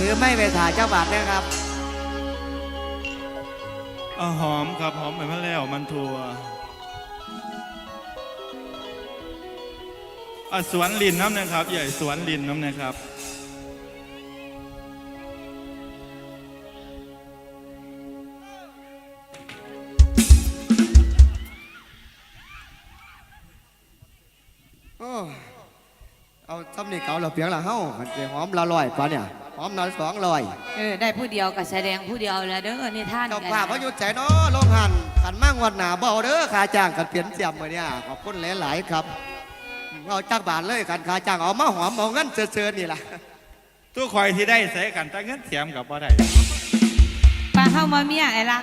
ถือไม่ไปถ่ายเจ้าบาทนะครับเอาหอมครับหอมไปมาแล้วมันทัวอะสวนลินน้ำนะครับ ใหญ่สวนลินน้ำนะครับโอ้เอาซ้ำนี่เก่าเราเพียงละเฮ้ามันจะหอมละลอยปะเนี่ย หอมละสองลอยเออได้ผู้เดียวก็แสดงผู้เดียวแล้วเด้อนี่ท่านเจ้ากันภาพพยุทธใจเนาะลงหันขันมั่งวันหนาเบาเด้อค่าจ้างกันเปลี่ยนเสียมมาเนี่ยขอบคุณหลายๆครับเอาจ้างบาทเลยกันค่าจ้างเอามาหอมเอาเงินเสือๆนี่ล่ะตู้คอยที่ได้ใส่กันแต่เงินเสียมกับบ่ได้ปลาเข้ามาเมียไอ้ลัก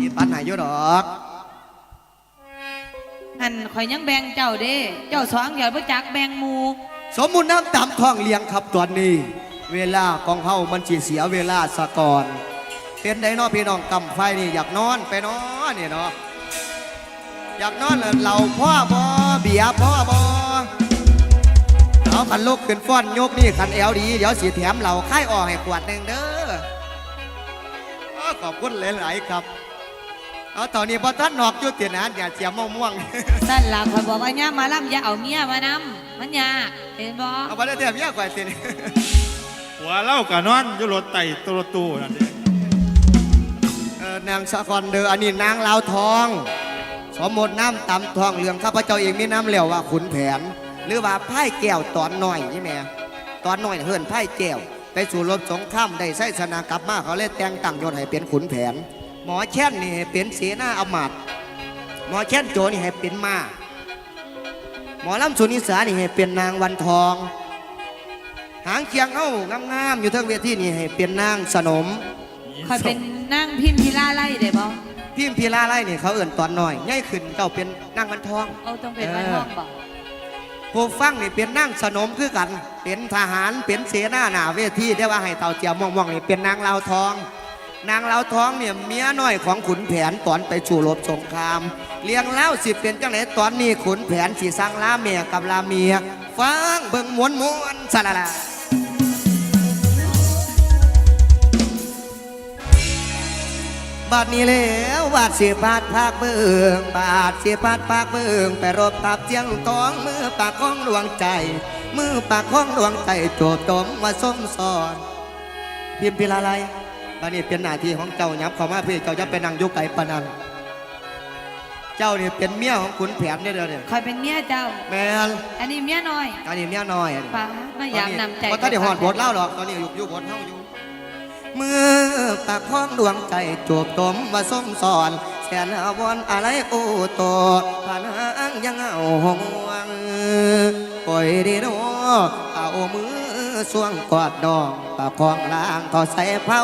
มีปัญหาอยู่ดอกหันข่อยยังแบ่งเจ้าเด้ เจ้าสองเดี๋ยวบ่จักแบ่งหมูสมมุติน้ำตามท้องเลี้ยงครับตอนนี้ เวลาของเฮามันสิเสียเวลาสะก่อน เป็นไดเนาะพี่น้องกำไฟนี่อยากนอนไปเนาะนี่เนาะอยากนอนเลยเราพ่อบอเบียร์พ่อบอเอาคันลุกขึ้นฟ้อนยกนี่คันแอลดี เดี๋ยวสีแถมเราค่ายออกให้ขวดหนึ่งเด้ออ้อขอบคุณหลายๆครับเอาตอนนี้พอท่านนอกอยุตินะอย่าเสียม่วงม่วงสั่นล่ะข่อยบอกว่าย่ามาล่ำอย่าเอาเมียมานำมันยากเห็นบ่ๆเอาไปได้เทียมยากกว่าสิ หัวเล่ากับนอนอยู่รถไต่ตัวรถตู้นั่นเองเออนางสะกอนเดออันนี้นางลาวทอง สมมติน้ำตำทองเหลืองข้าพเจ้าเองมีน้ำเหลวว่าขุนแผน หรือว่าไพ่แก้วตอนหน่อยใช่ไหมตอนหน่อยเฮิรนไพ่แก้ว ไปสู่รบสงครามได้ใส่สนากลับมาเขาเลยแต่งตั้งยศให้เป็นขุนแผน หมอแช่นนี่ให้เป็นเสนาอำมาตย์หมอแช่นโจนี่ให้เป็นมาหมอลำสุนิสานี่ให้เป็นนางวันทอง หางเคียงเอ้างามๆอยู่ทั้งเวทีนี่ให้เป็นนางสนมข่อยเป็นนั่งพิมพ์พิลาไล่ได้บ่พิมพ์พีลาไล่นี่เขาเอื่นตอนหน่อยง่ายขึ้นเจ้าเป็นนางวันทองเอาต้องเป็นวันห้องบ่ผู้ฟังนี่เป็นนางสนมคือกัน เป็นทหารเป็นเสนาหนาเวทีได้ว่าให้เต่าเจียวม่วงๆนี่เป็นนางลาวทองนางลาวทองเนี่ยเมียน้อยของขุนแผนตอนไปสู่รบสงคราม เลี้ยงเล่าสิเป็นจังไหนตอนนี้ขุนแผนสีสังลาเมียกับลาเมียฟังเบิ่งมวนมวนๆสะละละ บาดนี้แล้วบาดเสียบาดภาคเบิงบาดเสียบาดภาคเบิงไปรบตับเจียงตองมือปากของดวงใจ มือปากของดวงใจโจบตมมาส้มสอนพิมพ์พิลาไลบานี้เป็นหน้าที่ของเจ้ายับเข้ามาพี่เจ้าจะไปนั่งอยุไก่ปานนันเจ้านี่เป็นเมียของขุนแผนเนี่ยเด้อเนี่ยข่อยเป็นเมียเจ้า แม่นอันนี้เมียน้อย อันนี้เมียน้อยอันนี้ป้ามาอยากนำใจเพราะตอนนี้หอดบทเล่าหรอกตอนนี้อยู่อยู่บทเฮาอยู่เมื่อปากของดวงใจจูบตมมาส้มสอนแสนอาวรอะไรโอโตผ่านหางยังเอาหงวงปล่อยดีโนเอามือสวงกอดดอง ปากของลางทอใส่เผา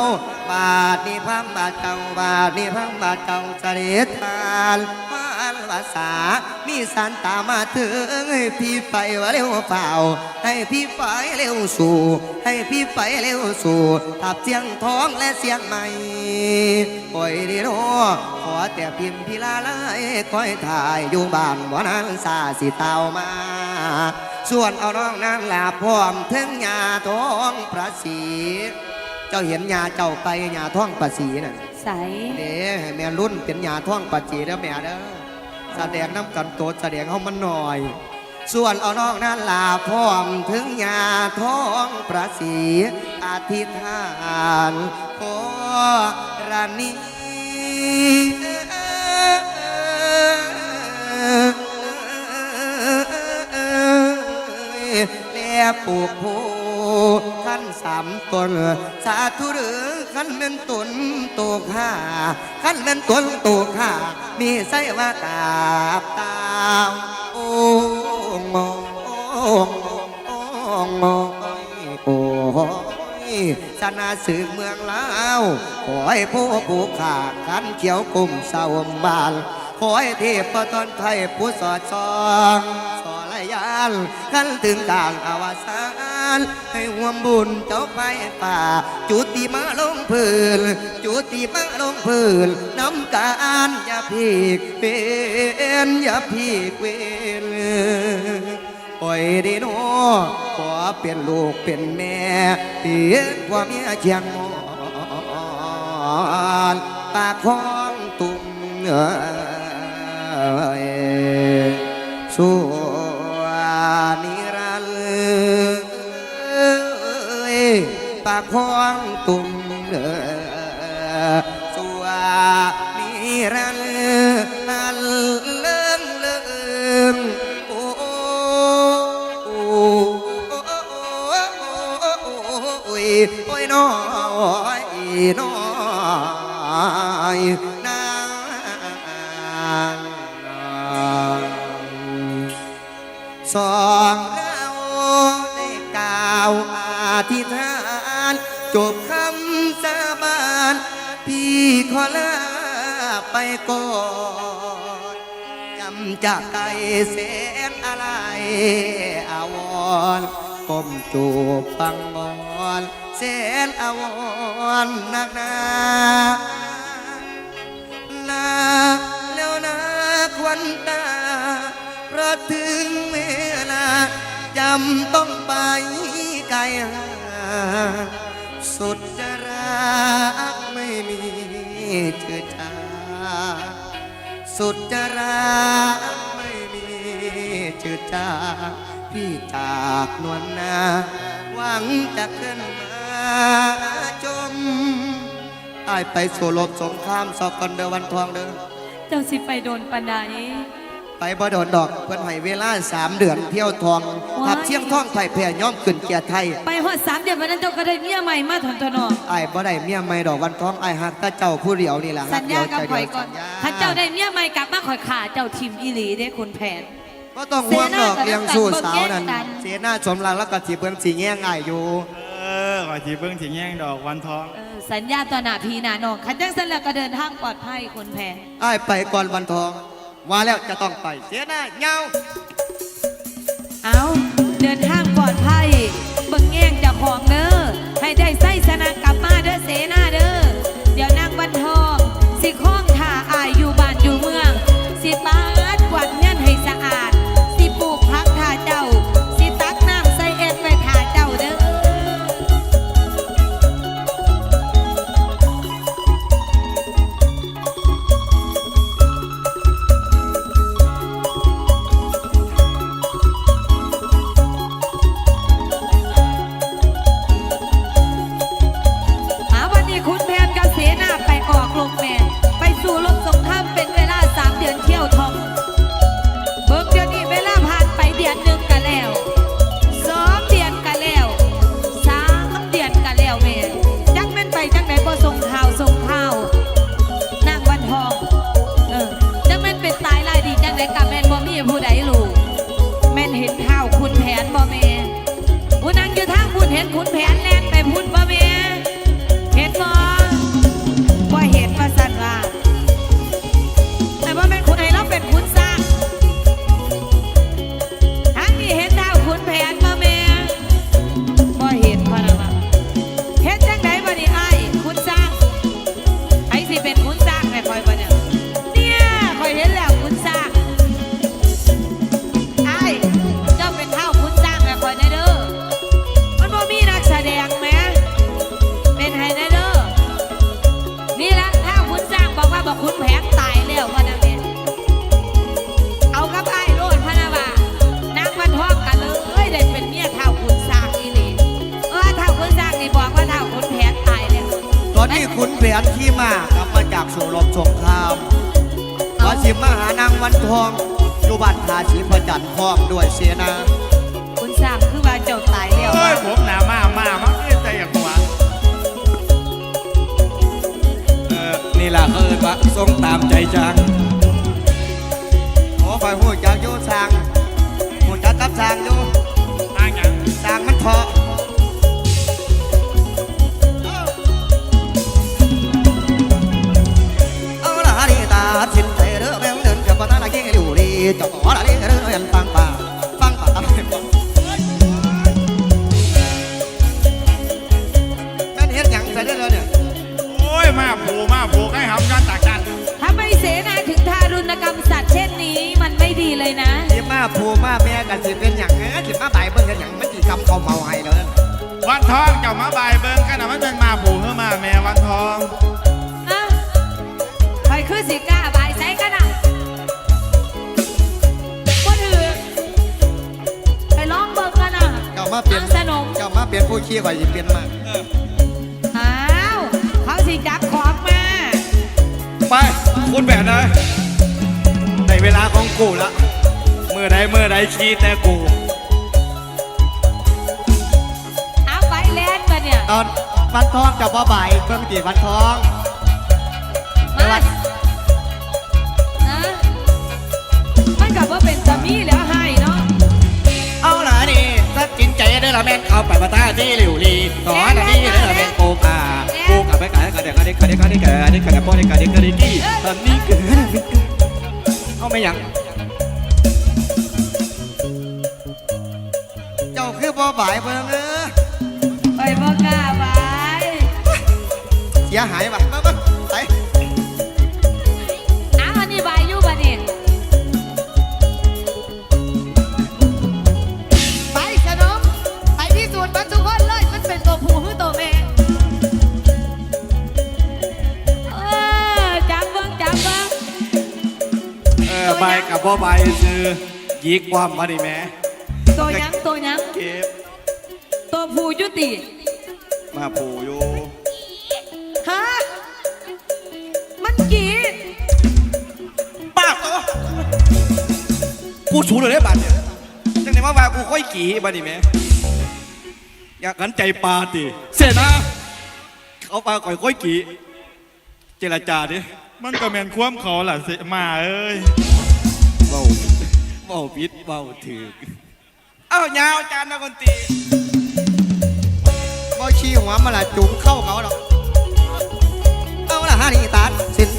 บาดนี่พังบาดเจ้าบาดนี่พังบาดเจ้าเสด็จทานมานภาษามีสันตามาถึงให้พี่ไปว่าเร็วเปล่าให้พี่ไปเร็วสู่ ให้พี่ไปเร็วสู่ทับเสียงท้องและเสียงใหม่ปล่อยดีโนขอแต่พิมพ์พิลาไลคอยถ่ายอยู่บ้านวันนั้นสาสิเตามา ส่วนเอาน้องนั้นลาพร้อมถึงยาท้องพระศรีเจ้าเห็นยาเจ้าไปยาท้องพระศรีน่ะใสเด้ให้แม่รุ่นเป็นยาท้องปัจจีเด้อแม่เด้อแสดงน้ำกันโตแสดงเขามันหน่อย ส่วนเอาน้องนั้นลาพร้อมถึงยาท้องประสีอธิษฐานขอรานีแล้วปลูกโพขั้นสามตนสาธุหรือขันเป็นตุนโตข้าขันเป็นตุนโตข้ามีไสว่ากาบตาโอ้งโอ้งอโอ้งโอ้ยสนาสือเมืองลาวขอให้ผู้ผู้ขาขันเขียวกลุ่มสาวบานขอให้เทพตอนไทยผู้สอดส่องสอลายานขันถึงกลางอวสาน ให้ห่วมบุญเจ้าไปป่า จุติมาลงพื้นจุติมาลงพื้นน้ำการอย่าพีกเป็นอย่าพีกเวนโอ้ยดีโนขอเป็นลูกเป็นแม่เตียกว่าเมียเชียงมอนปากของตุ่มเอ้ยสั ร์ปากของตุ่มเอ้ยสัวนิรันดร์นันเอลาไปก่อนจำจากไกลแสนอะไรอาวรก้มจูบฟังบอนแสนอาวรนักหนาลาแล้วนะควันตาเพราะถึงเวลาจำต้องไปไกลห่างสุดจะรัก ชื่อชาสุดจะรักไม่มีจืดจาพี่จากนวลนา หวังจะขึ้นมาจมไอายไปสู่ลบสงครามสอบกันเดอวันทองเด้อเจ้าสิไปโดนปานไหน ไปบ่โดนดอกเพื่อนให้เวลาสามเดือนเที่ยวทองว้ายทับเชียงทองไทยแผ่ย่อมขึ้นเกียรติไทยไปหอดสามเดือนวันนั้นเจ้าก็ได้เมียใหม่มาถอนตนอไอ้ายบ่ได้เมียไม่ดอกวันทองไอ้ายหักแตาเจ้าผู้เดียวนี่แหละสัญญากับใจข่อยเดีวก่อนสัญญถ้าเจ้าได้เมียใหม่กลับมาข่อยขาเจ้าทิมอีหลีได้คุณแผนก็ต้องห่วงดอกเสนากับเลี้ยงสู้น้ำตาลสาวนั่นเบิ่งแย่งกันเสียหน้าสมรักแล้วก็สีเบิ่งสีแง่ง่ายอยู่เออขอทีเบิ้งถึงแย่งดอกวันทองเออสัญญาต่อหน้าพีหน้าน้องขันจังสันแล้วก็เดินทางปลอดภัยคุณแผนไอ้ายไปก่อนวันทอง ว่าแล้วจะต้องไปเสียหน้าเงาเอาเดินทางปลอดภัยเบิ่งแง่งจากของเด้อให้ได้ไส้สนะกลับมาเด้อเสนาเด้อ นี่ล่ะเขาเอินว่าทรงตามใจจังโอ้คอยหูจักอยู่สร้างหูจักกับสร้างอยู่ทางอย่างสร้างมันเถาะเอาละนี่ตาสินใจเด้อแม่งเดินกับปตาละเกี่ยวอยู่ดีเจ้าขอล กันสิเป็นอย่างเงี้ยสิมาใบายเบิ้งกันอย่างมันสิกำเขาเมาให้เด้อวันทองเจ้ามาบายเบิ้งกันนะมันเป็นมาผูกเข้ามาแม่วันทองเอ้าไปคือสิกล้าบายใส่กันอะบ่ถือไปร้องเบิ้งกันอะ เจ้ามาเปลี่ยน เอาสนม เจ้ามาเปลี่ยนผู้ขี้ไว้สิเปลี่ยนมากอ้าวเขาสิจับของมา ไปคุณแบนเลยในเวลาของกูละ มื่อใดเมื่อใดขี้แต่กูเอาไปแลนมาเนี่ยตอนวันทองเจ้าบ่บ่ายเพิ่งตีวันทองมานะมันกับว่าเป็นสามีแล้วให้เนาะเอาล่ะนี่ถ้ากินใจได้ละแม่นเอาไปมาท่าที่หลิวลีต่อละนี่ได้ละแม่นโกกาโกกาไปกากันเด็กกันเด็กกันเด็กกันเด็กกันเด็กกันเด็กพ่อเด็กกันเด็กกันเด็กกี้ตอนนี้เกิดอะไรขึ้นเอาไม่ยังเจ้าคือ บ่บ่ายเพิ่งเด้อไปบ่กล้าไปเสียหายว่ะมามาไปอ้าวอันนี้ใบอยู่บ่นี่ไปสนมไปพิสูจน์มันทุกคนเลยมันเป็นตัวผู้หรือตัวแม่เออจับเบิ่งจับเบิ่งเออใบกับพ่อใบซื้อยีกความมาดิแม่ ติ มาผูอยู่ฮะ มันกี่ปากตัวกูสูเลยได้บัตรเนี่ยจังไหนมาว่ากูค่อยกี่บัตรดิแม่อยากกันใจปลาติเสร็จนะเขาปลาก่อยค่อยกี่เจรจาดิมันก็แม่นความเขาล่ะเสมาเอ้ยเบาเบาพิษเบาถือกเอ้ายาวจานนักดนตรี บ่ชี้หัวมาละจุ่มเข้าเขาหรอกเอาละฮานี่ตัดสิน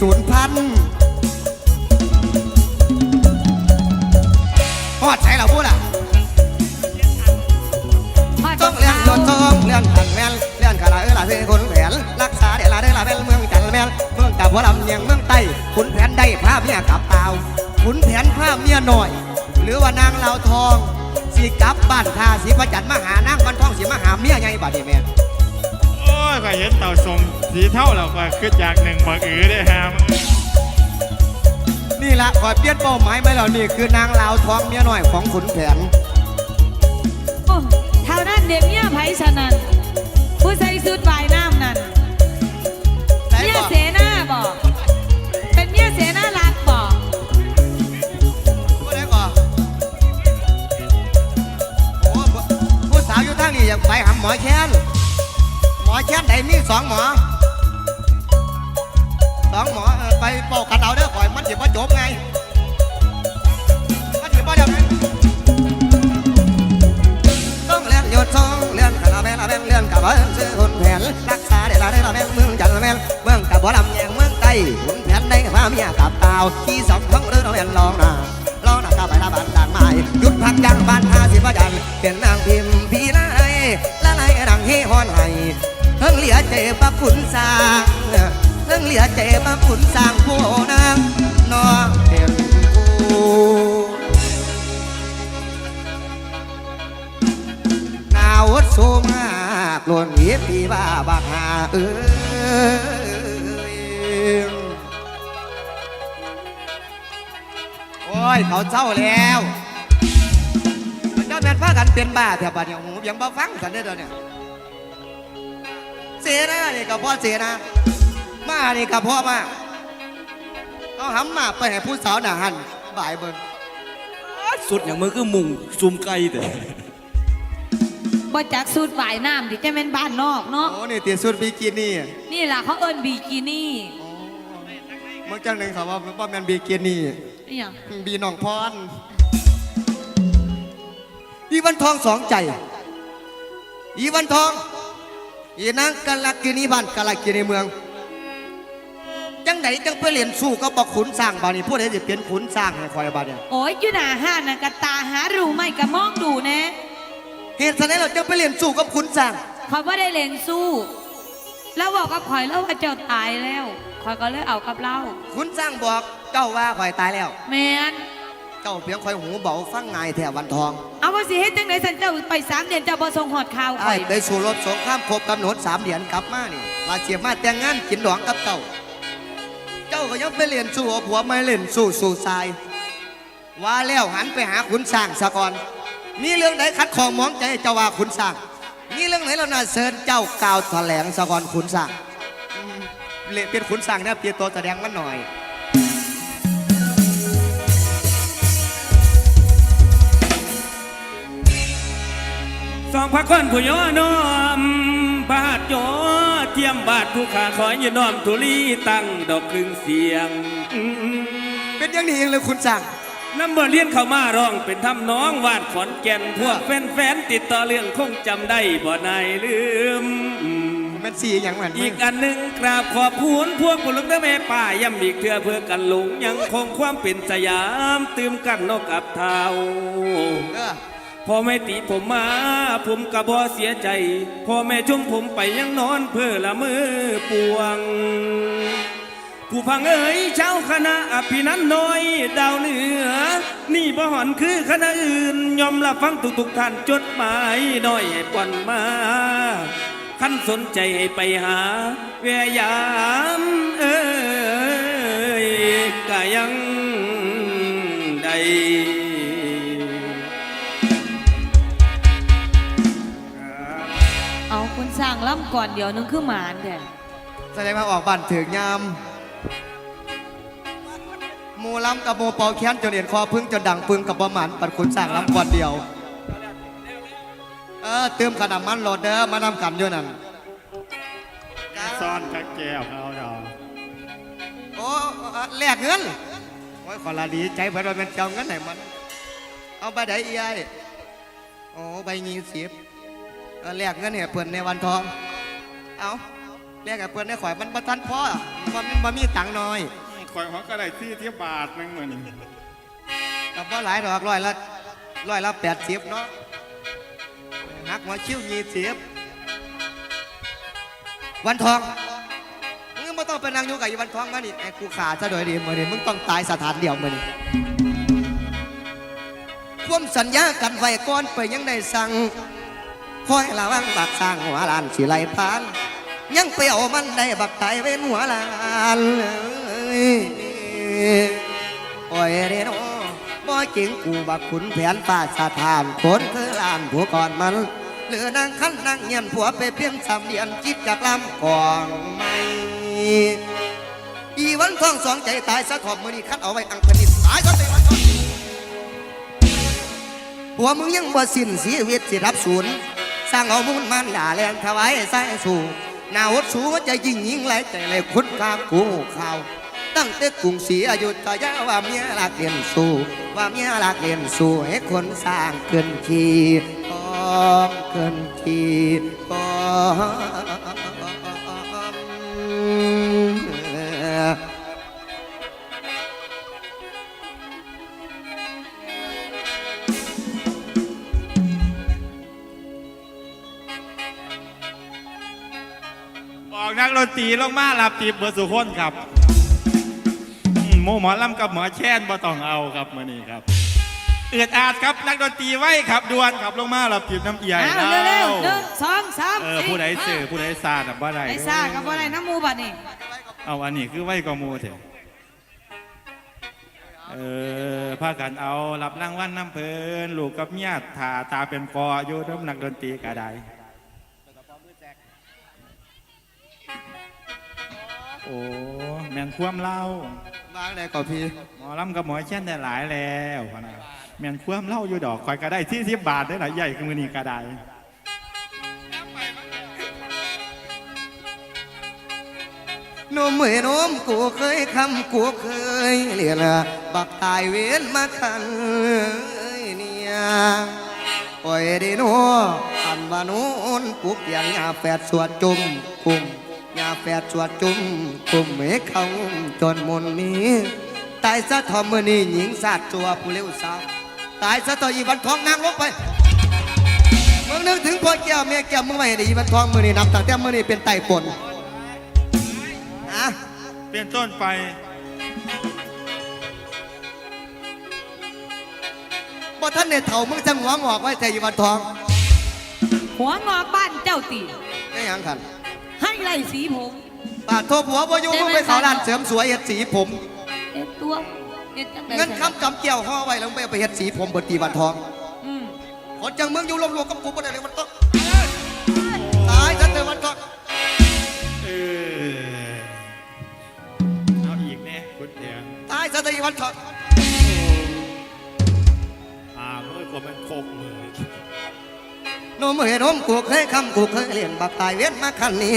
ศูนย์พัน เท่าคือจากหนึ่งบักอือได้ฮามนี่ละขอเปลี่ยนเป้าหมายไหมเหล่านี่คือนางลาวท้องเมียหน่อยของขุนแผนโอ้เท่านั้นเด็กเนี่ยไผฉะนั้นผู้ใส่สุดวายน้ำนั่นไหนเมียบอกเสนาบอก เป็นเมียเสนารักบอก ผู้ใดก่อนโอ้ผู้สาวอยู่ทางนี้อยากไปหาหมอแค้นหมอแค้นไหนมีสองหมอ องหมอเอไปป่ากันเอาเด้อข่อยมันจะมาจบไงมันจะมาเดี๋ยวนี้ต้องเลื่อนหยดซองเลื่อนขาลาแม่ลาแม่เลื่อนกับเอิ้นซื้อคนแผนรักษาเดี๋ยวลาเด้ลาแม่เมืองจันละแม่เมืองกับบ่ลำแยงเมืองใต้ขุนแผนได้าเมียกับตาวที่สองท้องเรือเราแม่นลองนาลองหน้าตาไปหน้าบ้านต่างไม้หยุดพักยังบ้านทาสิบว่าจันเป็นนางพิมพ์พี่นายละลายดังเฮฮอนไห้เพิ่งเหลียเจ็บปักขุนสร้าง เรื่งเหลือเจมาผุนสร้างผู้นางนองเด็กกูนาวดสูงมากล้นเวียบีบ้าบักหาเออโอ้ย เขาเจ้าแล้วมันเจ้าแม่นพากันเป็นบ้าแถวบ้านอย่างหูยังบ่ฟังสันได้อเเนี่ยเสียนะนี่ก็พอเสียนะ มานี่กับพ่อมาเอาหำมาไปให้ผู้สาวหนาหันบ่ายเบิ่งสุดอย่างมือคือมุงซุ่มไก่แต่บ่จักสูตรว่ายน้ำดิจะเป็นบ้านนอกเนาะโอ้นี่เตียสุดบิกินี่นี่ล่ะเขาเอิ้นบีกินี่เมื่อจังหนึ่งเขาว่าว่าแมนบิกินี่อหย่างบีน้องพรอีวันทองสองใจ อีวันทองอีนางกะลักกินีบ้านกะลักกินีเมือง จังไหนจังไปเรียนสู้ก็บอกขุนสร้างบานี่พูดให้จะเป็นขุนสร้างให้คอยบาเนี่ยโอ้ยอยู่หน้าห้านน่ะกะตาหารู้ไหมกะมองดูแนะเหตุฉะนั้นเราจังไปเรียนสู้กับขุนสร้างคอยว่าได้เล่นสู้ แล้วบอกกับคอยแล้วว่าเจ้าตายแล้วคอยก็เลยเอากับเล่าขุนสร้างบอกเจ้าว่าคอยตายแล้ว แมนเจ้าเพียงคอยหูเบาฟังไงายแถววันทองเอาว่าสิเฮ็ดจังไดสันเจ้าไปสามเดือนเจ้าบ่ส่งหอดข่าวคไอ้อยไปสู่รถสงครามครบกำหนดสามเดือนกลับมานี่มาเสียมาแต่งงานกินดองกับเจ้า เจ้าก็ยังไปเรียนสู้เอาผัวไม่เล่นสู้สู่ทราย ว่าแล้วหันไปหาขุนสร้างซะก่อน มีเรื่องไหนขัดของมองใจเจ้าว่าขุนสร้าง มีเรื่องไหนเราน่าเชิญเจ้ากล่าวแถลงซะก่อนขุนสร้างอืมเละเป็นขุนสร้างเนี่ยเปลี่ยนตัวแสดงมันหน่อย สองพระคนผู้ย่อน้อมบาทย่อ เทียมบาทผู้ขาขอยืนน้อมทุลีตั้งดอกครึ่งเสียงเป็นอย่างนี้เองเลยขุนสร้างน้ำเบอร์เลียนเข้ามาร้องเป็นทำน้องวาดขอนแก่นพวกแฟนๆติดต่อเรื่องคงจำได้บ่นายลืมมันสีอย่างเหมือนมึอีงกอันหนึ่งกราบขอบคุณพวกผู้ลุกแม่ป่าย้ำอีกเทื่อเพื่อกันหลงยังคงความเป็นสยาม ตื่มกันนกกับเท้าเออ พ่อแม่ตีผมมา ผมกระบ่เสียใจ พ่อแม่ชมผมไปยังนอนเพื่อละมือปวง ผู้พังเอ๋ยเช้าคณะอภินันท์น้อย ดาวเหนือ นี่บ่หอนคือคณะอื่น ยอมรับฟังทุกๆท่านจดหมายน้อยให้ป่อนมาขั้นสนใจให้ไปหาเวียามเอ้ยกะยังใดางล่ำก่อนเดี๋ยวนึงคือหมานแท้แสดงว่าออกบ้านถึงยามหมูล้ำกับหมูเป่าแค้นจนเห็นคอพึ่งจนดังปึงกับประมาณปัดขุนสร้างล้ำก่อนเดียว เออเติมขนาดมันโหลดเด้อมานำกันอยู่นั่นซ่อนกักแก้วเขาดอกโอ้แลกเงินโอ้ยขอลาดีใจเพื่อนว่าเป็นเจ้าเงินไหนมัน เอาไปได้อีไอโอ้ใบยี่สิบเออแลกเงินเนี่ยเพื่อนในวันทอง เอาแลกกับเพื่อนในข่อยมันประทันพ่อมันมันมีตังค์น้อยคอยเขาก็ได้ที่ที่บาทหนึงเหมือนกับว่าหลายดอกร้อยละร้อยละแปดสิบเนาะหักหัวคิ้วยี่สิบวันทองมึงไม่ต้องไปนั่งอยู่กับอีวันทองมานี่ไอ้กูขาซะโดยดีมือนี่มึงต้องตายสถานเดียวมือนี่ความสัญญากันไว้ก่อนไปยังได้สั่ง คอยระวังบักสร้างหัวลานสิไหลพาน ยังไปเอามันได้บักตเว้นหัวลานโอ้ยเรโนบ่จริงกูบักขุนแผนป่าสถานคนคือลานผัวก่อนมันเหลือนางคันนางเงียนผัวไปเพียงสามเดือนจิตจากลำกองไม่อีวันทองสองใจตายสะทอบมือนี้คัดเอาไว้อังคณิตตายก็ไปวันทองผัวมึงยังบ่สิ้นชีวิตสิรับศูนย์ สร้างเอามุนมันด่าแรงถวายใส่สู่นาหดสูจะยิ่งยิ่งไหลใจเลคุณกากูข่าว ตั้งแต่กรุงศรีอยุธยาว่าเมียรักเรียนสู่ ว่าเมียรักเรียนสู่ให้คนสร้างเกินทีกองเกินทีกอง ตรีลงมารับตีบเบอร์สุคนครับอืมหมูหมอลำกับหมอแช่นบ่ต้องเอาครับมื่อนี้ครับเอือดอาดครับนักดนตรีไว้ครับดวนครับลงมาเราจีบน้ำเอียอ้าวเร็วๆหนึ่งสองสามเออผู้ใดเสือผู้ใดซาดบ่ได้ไอ้ซ่ากับอะไรน้ำมูบัดนี่เอาอันนี้คือไว้กว่าหมูเถอะเออพากันเอารับรางวัลน้ำเพลินลูกกับเมียถาตาเป็นกออยู่น้ำนักดนตรีก็ได้ โอ้แมนคว่ำเล่าวางได้ก่อนพี่หมอลำกับหมอเช่นได้หลายแล้วพะนะแมนคว่ำเล่าอยู่ดอกคอยก็ได้ที่สิบบาทได้หลายใหญ่ขึ้นมือนี้ก็ได้นมเหมือนนมกูเคยคำกูเคยเรียนละบักตายเวียนมาคันเนี่ยปล่อยดีโนอันวานูนปุกอย่างยาแฝดสวดจุ่มกุ่มยา แฝดสวดจุ่มกุ่มเมฆเขาจนมนนี้ตายซะทอมมือนี้หญิงสาดจัวผู้เลี้ยวสาวตายซะต่ออีวันทองนางลงไปมึงนึกถึงพ่อแก้วเมียแก้วมึงไม่ให้ดีมันทองมือนี่นับตั้งแต่มือนี่เป็นไต่ปนอะเป็นต้นไปบ่ท่านเนี่ยเถ่ามึงจะหัวงอกไว้แต่อีวันทอง หัวงอกบ้านเจ้าตีไม่ยังขัน ให้ไล่สีผมปาดโทษผัวบ่อยู่มึงไปเขาร้านเสริมสวยเฮ็ดสีผม เอ็ดตัวเอ็ดจังไดเงินคำกำเกี่ยวห่อไว้แล้วมึงไปเอาไปเฮ็ดสีผมเบิดตีวันทองอืมคนจังมึงอยู่รวมๆกับกูบ่ได้เลยมันต้องตายซะเถอะวันทองเออเอาอีกเนี่ยคุณเดียงตายซะเถอะอีวันทองอ่าเมื่อกว่ามันโคกมือโนมเห็นนมกูเคยคำกูเคยเรียนบักตายเวียนมาคันนี้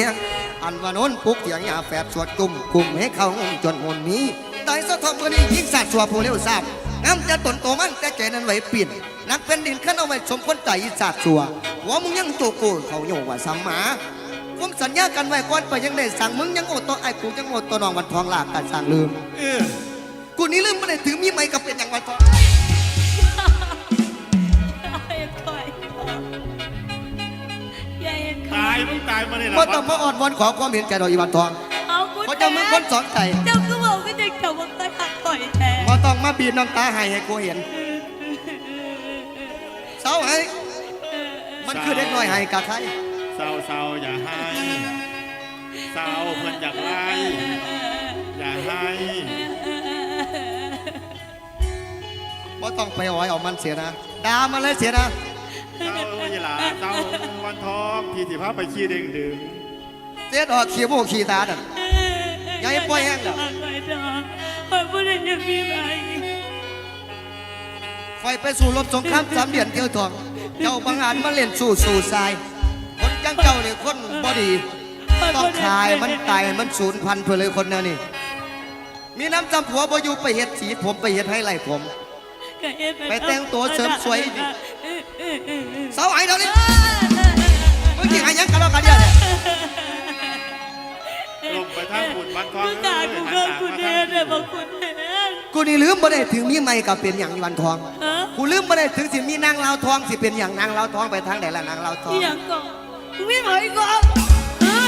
อันว่าโน้นปุกเถียงยาแฝดสวดกุ่มกุ่มให้เขาจนหมนนี้ตายซะทอมมือนี้ยิงสัตว์สัวผู้เลี้ยวทราบงามจะตนโตมันแต่ใจนั้นไหวปิ่นนักเป็นดินขึ้นเอาไว้สมคนใจอีสัตว์สัวหัวมึงยังโจโกเขาโยว่าสัมมาผมสัญญากันไว้ก่อนไปยังได้สั่งมึงยังโอดตัวไอ้กูยังโอดตัวน้องวันทองลากกันสั่งลืมเออกูนี่ลืมไม่ได้ถือมีไหมกับเป็นอย่างวันทอง มึงตายมาเลยเหรอว่าต้องมาอ่อนวอนขอความเห็นแก่ดอกอีวันทองเอาคุณเพราะเจ้ามึงคนสอนใจเจ้าก็บอกก็จะเจ้าบอกตะหักข่อยแท้มาต้องมาบีบน้ำตาให้ให้กูเห็นเศร้าให้มันคือเด็กน้อยให้กับใครเศร้าเศร้าอย่าให้เศร้าเพื่อนอยากไล่อย่าให้ว่าต้องไปอ้อยเอามันเสียนะด่ามันเลยเสียนะ เศร้าเวลาเศร้าวันทองพี่สิพาไปขี้เด้งดื่มเสียดอกขี้มูกขี้ตาดันย่าให้ปล่อยแห้งเด้อไปเถอะข่อยบ่ได้จะมีอะไรคอยไปสู่รบสงครามสามเหลี่ยมเที่ยวทอง เจ้าบังอาจมาเล่นสู่สู่ทราย คนจังเจ้าเนี่ยคนบอดีต้องขายมันตายมันสูญพันธุ์เพื่อเลยคนแนวนี้มีน้ำจำผัวบ่อยู่ไปเฮ็ดสีผมไปเฮ็ดให้ไรผม ไปแต่งตัวเสริมสวยดิเสาไอ้เดี๋ยวนี้มึงจริงไอ้ยังกันแล้วกันเนี่ยลงไปทางบุญวันทองมึงด่ากูก็คุณแทนเนี่ยบอกคุณแทนกูนี่ลืมบ่ได้ถึงมีไม่กับเป็นอย่างอีวันทองฮะกูลืมบ่ได้ถึงสิมีนางลาวทองสิเป็นอย่างนางลาวทองไปทางไหนล่ะนางลาวทองอีหยังก่อนมึงไม่บอกอีกก่อนฮะ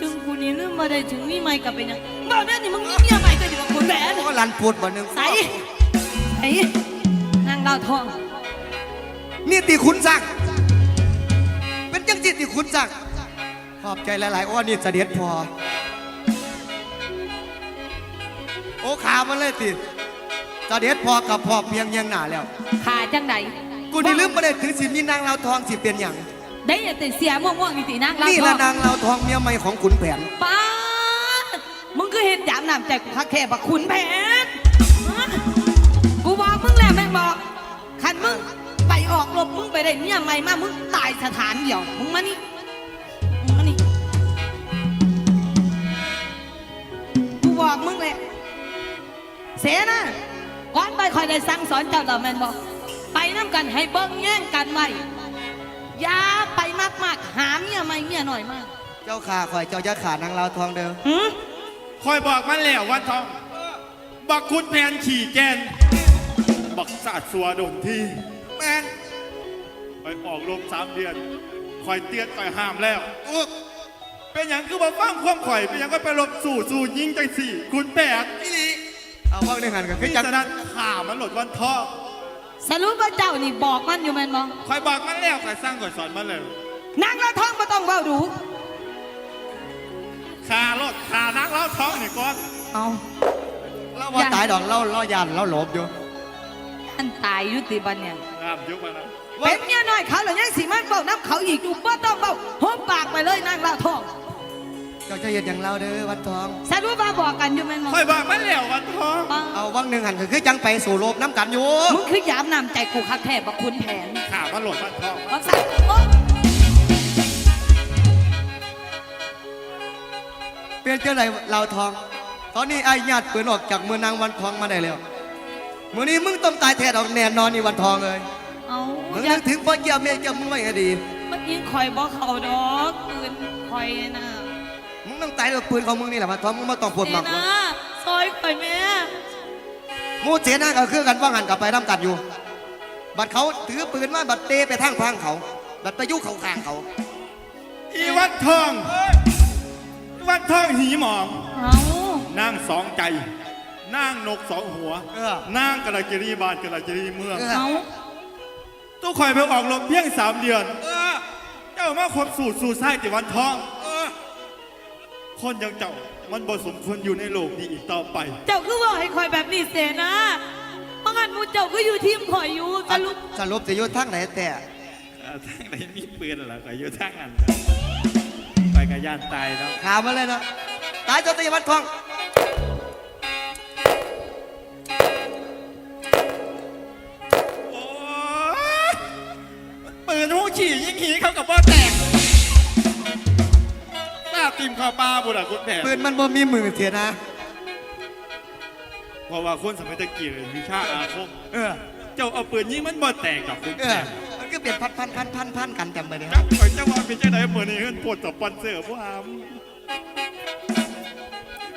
จึงกูนี่เรื่องมาได้ถึงมีไม่กลับไปเนี่ยบอกได้นี่มึงมีเมียใหม่ ก็อยู่กับคุณแทนก็ลันพูดบ่หนึงใส่ใส่นางดาวทอง นี่ตีขุนศักดิ์เป็นจังจิตตีขุนศักดิ์ขอบใจหลายๆอ้อนี่เสด็จพอ โอ้ขามันเลยติเสด็จพอกับพอเพียงเยังหน้าแล้ว ขาจังไหนกูนี่ลืมบ่ได้ถึงสิมีนางลาวทองสิเป็นอย่างได้แต่เสียม่วงๆนี่ตินางดาวนี่ทละองนางลาวทองเมียใหม่ของขุนแผนป้าด มึงก็เห็นจามน้ำใจกูคักแค่บักขุนแผนฮะกูบอกมึงแล้วแม่งบอกคันมึงไปออกรบมึงไปได้เมียใหม่มามึงตายสถานเดียวมึงมานี่มึงมานี่กูบอกมึงเลยเสนะก่อนไปคอยได้สั่งสอนเจ้าเราแม่นบอกไปน้ำกันให้เบิ้งแย่งกันไว้อย่าไปมากๆหาเมียใหม่เมียหน่อยมาก เจ้าข่าคอยเจ้าจะขานางลาวทองเด้อหืม คอยบอกมันแล้ววันทองบอกคุณแผนขี่แกนบอกสาดสัวโดนที่แม่นไปออกลมสามเดือนคอยเตือนคอยห้ามแล้วอุ๊กเป็นอย่างคือบอกฟังความข่อย เป็นอย่างก็ไปลบสู่สู่ยิงจังสี่ คุณแปดอีหลีเอาว่างในหันก็คือพี่จังฉะนั้นข่ามันหลดวันทองสรุปว่าเจ้านี่บอกมันอยู่แม่นบ่คอยบอกมันแล้วคอยสร้างคอยสอนมันเลยนางละท้องบ่ต้องเว้าดู ขารถขานักเล้าท้องนี่ก่อนเอาเราว่าตายดอกเราเรายันเราหลบอยู่อันตายอยู่ติบัดเนี่ยงามยุคมานะเป็นเมียน้อยเขาแล้วยังสิมันเว้าน้ำเขาอีกอยู่บ่ต้องเว้าหุบปากไปเลยนางละท้องเจ้าจะเห็นอย่างเราเด้อวันทองสรุปว่าบอกกันอยู่แม่นบ่คอยบอกมันแล้ววันทองเอาว่างหนึ่งหันก็คือจังไปสู่โลกน้ำกันอยู่มึงคือยามนำใจกูคักแท้บักคุณแผนข่ามันหลดวันทองบักสัต เป็นเจ้าไหนเราทอง ตอนนี้ไอ้ญาติปืนออกจากมือนางวันทองมาได้แล้วมือนี้มึงต้องตายแท้ดอกแน่นอนนี่วันทองเลยเอามึงอย่านึกถึงพ่อเกี่ยวเมียเกี่ยวมึงไว้ให้ดีมันยิงคอยบ่เข้าดอกปืนคอยน่ะมึงต้องตายด้วยปืนของมึงนี่แหละวันทองมึงไม่ต้องปวดหมักนี่หรอกนะซอยข่อยแม่หมูเสียหน้าก็คือกันว่างันกลับไปน้ำกัดอยู่ บัดเขาถือปืนมาบัดเตะไปทางพังเขา บัดไปยุเขาข้างเขา อีวันทอง วันทองหีหมองเอานั่งสองใจนั่งนกสองหัวเออนั่งกระจิรีบานกระจิรีเมืองเออเอาตู้คอยไปออกลมเพียงสามเดือนเจ้ามาครบสูตรสู่ไส้ติวันทองคนอย่างเจ้ามันบ่สมควรอยู่ในโลกนี้อีกต่อไป เจ้าคือว่าให้คอยแบบนี้เสนะเพราะงั้นหมูเจ้าก็อยู่ทีมข่อยอยู่สรุป สรุปจะอยุทางไหนแต่ทางไหนมีปืนเหรอก็อยู่ทางนั้นไปกับ ย่านตายแล้วข่าวมาเลยนะตายจนตีวันทองโอ้ยปืนหูขี่ยิงหีเขากับว่าแตกหน้าตีมข้าวปลาบุตรคุณแผนปืนมันบ่มีมือเสียนะ เพราะว่าคนสมัยตะกี้เลยวิชาอาคม เออ เจ้าเอาปืนยิงมันบ่แตกกับคุณเอแผอนมัน ก็เปลี่ยนพันพันพันพันพันกันจำไปเลยคจัรับข่อยเจ้าว่าเป็นเจ้าไหนเหมือนนี่เฮือนปวดต่อปันเสือผู้หาม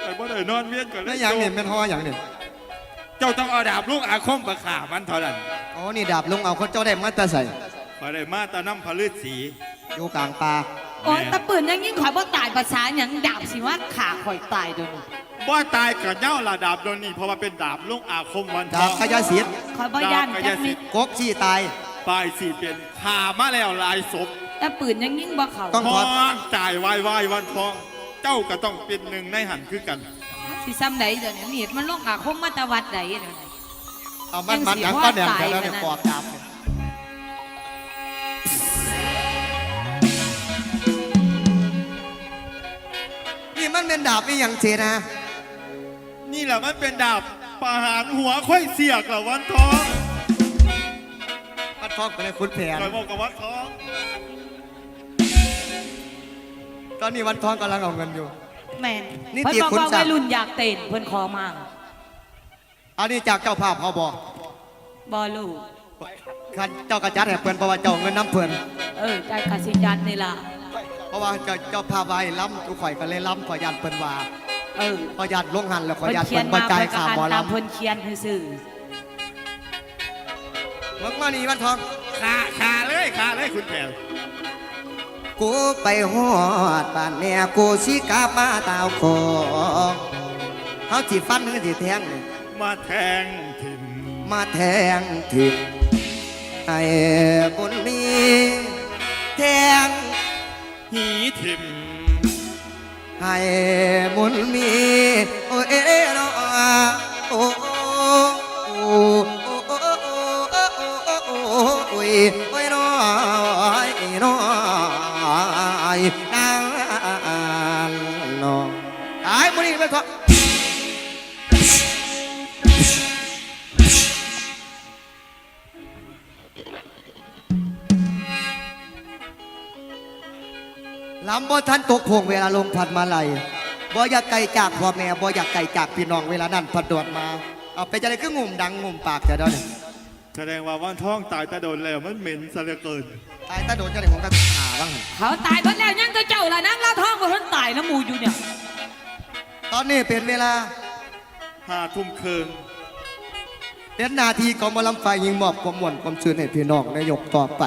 ไอ้บ่ได้นอนเวียนก่อนเลแล้วยอย่างนี้เป็นห่ออย่างนี้เจ้าต้องเอาดาบลูกอาคมประขามันเท่านั้นอ๋อนี่ดาบลงเอาคนเจ้าได้มาแตาใส่พอได้มาตาน้ำพลืชสีอยู่กลางป่าโอ้ยต่ปืนยังยิ่งข่อยบ่ตายภาษาหยังดาบสิว่าขาข่อยตายเดี๋ยวนี้บ่ตายกับเจ้าละดาบโดนนี่เพราะว่าเป็นดาบลูกอาคมวันทดาอบง ขยะเสียดข่อยบ่ย่านจักนิดกกชี้ตาย ปลายสี่เป็นขามาแล้วหลายศพแต่ปืนยังยิ่งบ่เข้าต้องทองจ่ายวายวายวันทอง เจ้าก็ต้องเป็นหนึ่งในหันคือกัน สิซ้ำใดเดี๋ยวนี้มีดมันลงอาคมมาแตะวัดใดเดี๋ยวนี้ เอามันมันหยังก็แดงแต่แล้วเนี่ยปอกดาบเนี่ยนี่มันเป็นดาบอีหยังเสียนะ นี่แหละมันเป็นดาบประหารหัวค่อยเสียกเหรอวันทอง มันทองไปเลยคุณแผนคอยบอกกับวันทองตอนนี้วันทองกำลังเอาเงินอยู่ แมนนี่เพิ่นตีบอกคุณว่าจับวัยรุ่นอยากเต้นเพิ่นขอมาอันนี้จากเจ้าภาพเขาบอกบ่รู้คันเจ้ากระจัดให้เพื่อนเพราะว่าเจ้าเงินน้ำเพื่อนเออใจกสิจัดนี่ล่ะเพราะว่าเจ้าเจ้าภาพไว้ล้ำทุกข่อยก็เลยล้ำข่อยยันเพื่อนว่าเออข่อยยันลงหันแล้วข่อยเพิ่นยันเขีเพื่ยอนนมาบรรจัยเพิ่นก็ข่าวอ่านหมอตามลำเพิ่นเขียนซื่อ เมื่อมานี่วันทอง ขาขาเลยขาเลยคุณแผนกูไปหอดบ้านแม่กูสิกลับมาตาวของเขาจีฟันหรือจีแทงนี่มาแทงถิ่นมาแทงทิศไอ้บุญมีแทงหีถิ่นให้บุญมีโอ้เอ๋นอโลำบ่ทันตกพวงเวลาลงพันมาลัยบ่อยากไกลจากพ่อแม่บ่อยากไกลจากพี่น้องเวลานั้นพัดโดดมาเอาไปจะได้คืองุ่มดังงุ่มปากจะได้เนี่ยแสดงว่าวันทองตายแต่โดนแล้วมันเหม็นซะเหลือเกิน ตายตาโดนจะได้ของกันขาบ้างหั่นๆเขาตายเบิดแล้วยังก็เจ้าล่ะนางเล่าท้องบ่ทันตายนะหมู่อยู่เนี่ยตอนนี้เป็นเวลาห้าทุ่มเคืองเป็นนาทีของหมอลำไฟยิงมอบความม่วนความชื่นให้พี่น้องในยกต่อไป